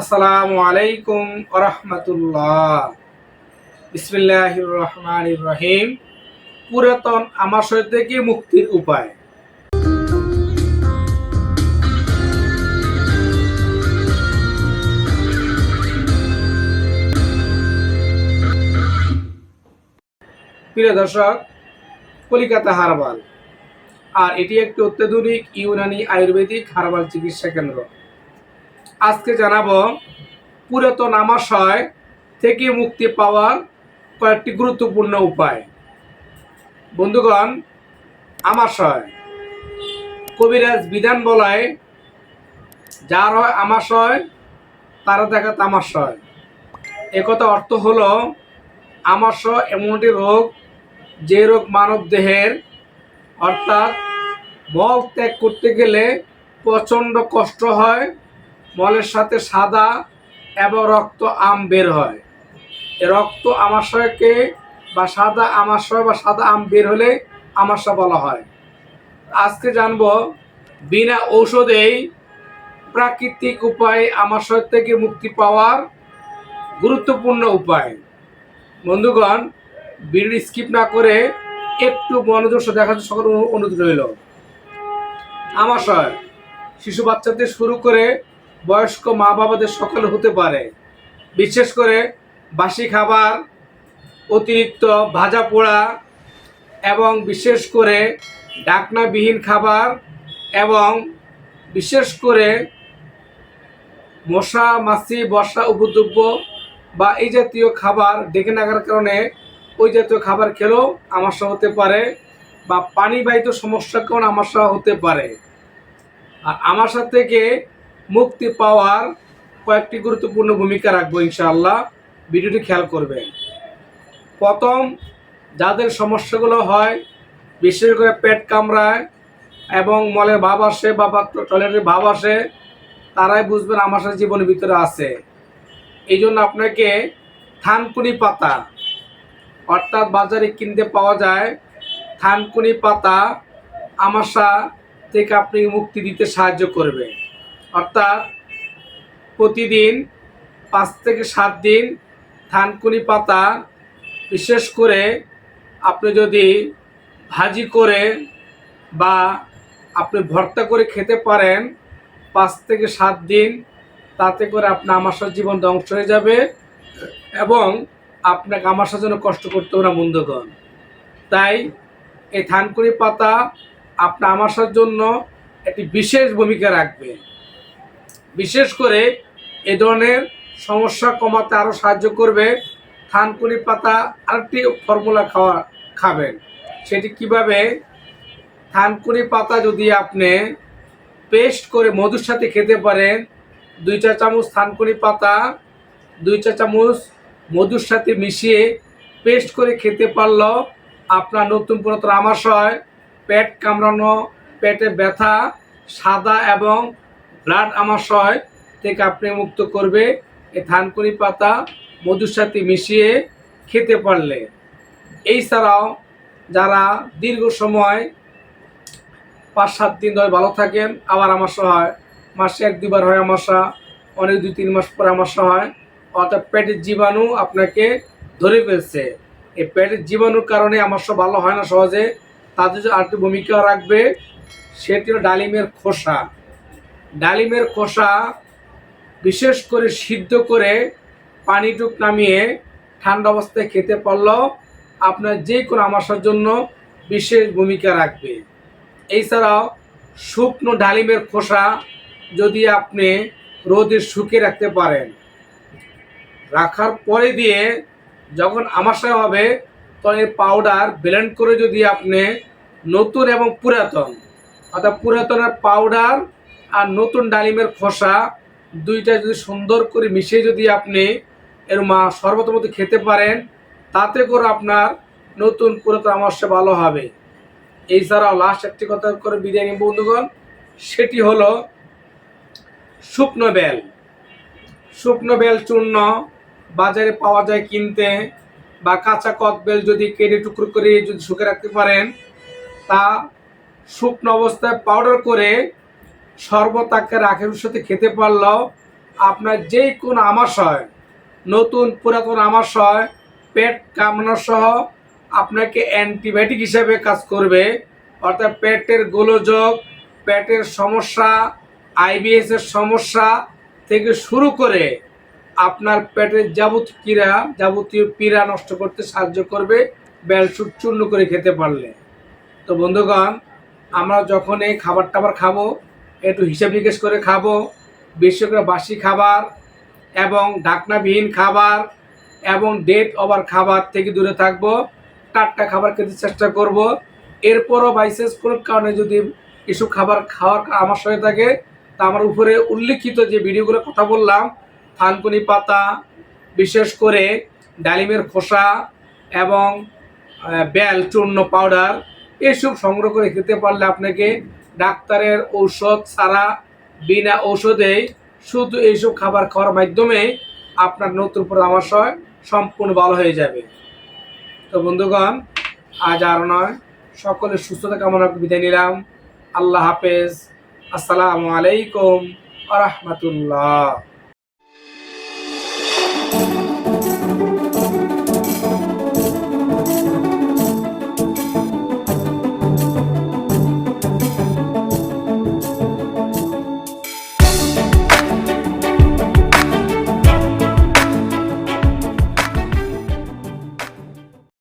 আসসালামু আলাইকুম রহমতুল্লাহ। বিসমিল্লাহির রহমানির রহিম। পুরাতন আমাশয় থেকে মুক্তির উপায়। প্রিয় দর্শক, কলিকাতা হারবাল। আর এটি একটি অত্যাধুনিক ইউনানি আয়ুর্বেদিক হারবাল চিকিৎসা কেন্দ্র। আজকে জানাব পুরাতন আমাশয় থেকে মুক্তি পাওয়ার কয়েকটি গুরুত্বপূর্ণ উপায়। বন্ধুগণ, আমাশয়। কবিরাজ বিধান বলায়, যার হয় আমাশয়, তারা দেখা তামাশয়। একথা অর্থ হলো, আমাশয় এমন একটি রোগ, যে রোগ মানব দেহের, অর্থাৎ মল ত্যাগ করতে গেলে প্রচণ্ড কষ্ট হয় মলের সাথে সাদা এবং রক্ত আম বের হয়। রক্ত আমাশয়কে বা সাদা আমাশয় বা সাদা আম বের হলে আমাশয় বলা হয়। আজকে জানব, বিনা ঔষধেই প্রাকৃতিক উপায়ে আমাশয় থেকে মুক্তি পাওয়ার গুরুত্বপূর্ণ উপায়। বন্ধুগণ ভিডিও স্কিপ না করে একটু মনোযোগ দেখার সকল অনুরোধ রইল। আমাশয় শিশু বাচ্চাদের শুরু করে বয়স্ক মা বাবাদের সকলে হতে পারে। বিশেষ করে বাসি খাবার, অতিরিক্ত ভাজা পোড়া এবং বিশেষ করে ডাকনাবিহীন খাবার এবং বিশেষ করে মশা, মাছি, বর্ষা উপদ্রব্য বা এই জাতীয় খাবার ডেকে নাগার কারণে ওই জাতীয় খাবার খেলেও আমাশা হতে পারে বা পানিবাহিত সমস্যার কারণে আমাশা হতে পারে। আর আমাশা থেকে মুক্তি পাওয়ার কয়েকটি গুরুত্বপূর্ণ ভূমিকা রাখব ইনশাআল্লাহ। ভিডিওটি খেয়াল করবেন। প্রথম, যাদের সমস্যাগুলো হয়, বিশেষ করে পেট কামড়ায় এবং মলের ভাব আসে বা টয়লেটের ভাব আসে, তারাই বুঝবেন আমাশা জীবনের ভিতরে আছে। এই জন্য আপনাকে থানকুনি পাতা, অর্থাৎ বাজারে কিনতে পাওয়া যায়, থানকুনি পাতা আমাশা থেকে আপনি মুক্তি দিতে সাহায্য করবে। প্রতিদিন পাঁচ থেকে সাত দিন থানকুনি পাতা, বিশেষ করে আপনি যদি ভাজি করে বা আপনি ভর্তা করে খেতে পারেন, পাঁচ থেকে সাত দিন তাতে করে আপনার আমাশার জীবন ধ্বংস হয়ে যাবে এবং আপনাকে আমাশার জন্য কষ্ট করতে হবে না বন্ধুগণ তাই এই থানকুনি পাতা আপনার আমাশার জন্য একটি বিশেষ ভূমিকা রাখবে। বিশেষ করে এ ধরনের সমস্যা কমাতে আরও সাহায্য করবে থানকুনি পাতা আরেকটি ফর্মুলা খাওয়া খাবেন। সেটি কীভাবে? থানকুনি পাতা যদি আপনি পেস্ট করে মধুর সাথে খেতে পারেন, দুই চা চামচ থানকুনি পাতা, দুই চা চামচ মধুর সাথে মিশিয়ে পেস্ট করে খেতে পারল আপনার নতুন পুরাতন আমাশয়, পেট কামড়ানো, পেটে ব্যথা, সাদা এবং ব্লাড আমাশয় থেকে আপনি মুক্ত করবে। এই থানকুনি পাতা মধুর সাথে মিশিয়ে খেতে পারলে। এই ছাড়াও যারা দীর্ঘ সময় পাঁচ, সাত দিন ধরে ভালো থাকেন, আবার আমাশা হয় মাসে এক, দুবার হয় আমাশা অনেক দুই, তিন মাস পরে আমাশা হয় অর্থাৎ পেটের জীবাণু আপনাকে ধরে ফেলছে। এই পেটের জীবাণুর কারণে আমাশা ভালো হয় না সহজে, তাদের যে আরেকটি ভূমিকা রাখবে, সেটি হলো ডালিমের খোসা। ডালিমের খোসা বিশেষ করে সিদ্ধ করে পানিটুক নামিয়ে ঠান্ডা অবস্থায় খেতে পারলেও আপনার যে কোনো আমাশার জন্য বিশেষ ভূমিকা রাখবে। এছাড়াও শুকনো ডালিমের খোসা যদি আপনি রোদে শুকিয়ে রাখতে পারেন। রাখার পরে দিয়ে যখন আমাশা হবে তখন এই পাউডার ব্লেন্ড করে যদি আপনি নতুন এবং পুরাতন, অর্থাৎ পুরাতনের পাউডার আর নতুন ডালিমের খোসা দুইটা যদি সুন্দর করে মিশিয়ে যদি আপনি এর মা শরবতের মতো খেতে পারেন, তাতে করে আপনার নতুন পুরাতন আমাশা ভালো হবে। এছাড়াও লাস্ট একটি কথা করে বিরিয়ানি বন্ধুগণ, সেটি হলো শুকনো বেল। শুকনো বেল চূর্ণ বাজারে পাওয়া যায় কিনতে বা কাঁচা কদবেল যদি কেটে টুকরো করে যদি শুকে রাখতে পারেন, তা শুকনো অবস্থায় পাউডার করে শরবত আকারে আখের সাথে খেতে পারলেও আপনার যে কোনো আমাশয়, নতুন পুরাতন আমাশয়, পেট কামড়ানো সহ আপনাকে অ্যান্টিবায়োটিক হিসেবে কাজ করবে। অর্থাৎ পেটের গোলযোগ, পেটের সমস্যা, আইবিএস এর সমস্যা থেকে শুরু করে আপনার পেটের যাবতীয় ক্রীড়া যাবতীয় পীড়া নষ্ট করতে সাহায্য করবে বেলসুট চূর্ণ করে খেতে পারলে। তো বন্ধুগণ, আমরা যখন এই খাবার টাবার খাব একটু হিসাব নিকেশ করে খাব। বিশেষ করে বাসি খাবার এবং ঢাকনাবিহীন খাবার এবং ডেট ওভার খাবার থেকে দূরে থাকব। টাটকা খাবার খেতে চেষ্টা করব। এরপরও বাইসেস কোনো কারণে যদি এসব খাবার খাওয়ার আমার সঙ্গে থাকে, তা আমার উপরে উল্লিখিত যে ভিডিওগুলো কথা বললাম, থানকুনি পাতা, বিশেষ করে ডালিমের খোসা এবং বেল, চূর্ণ পাউডার এসব সংগ্রহ করে খেতে পারলে আপনাকে ডাক্তারের ঔষধ ছাড়া বিনা ঔষধে শুধু এইসব খাবার খাওয়ার মাধ্যমে আপনার নতুন পরামর্শ সম্পূর্ণ ভালো হয়ে যাবে। তো বন্ধুগণ, আজ আর নয়। সকলের সুস্থতা কামনা বিদায় নিলাম। আল্লাহ হাফেজ। আসসালামু আলাইকুম আ রহমতুল্লাহ।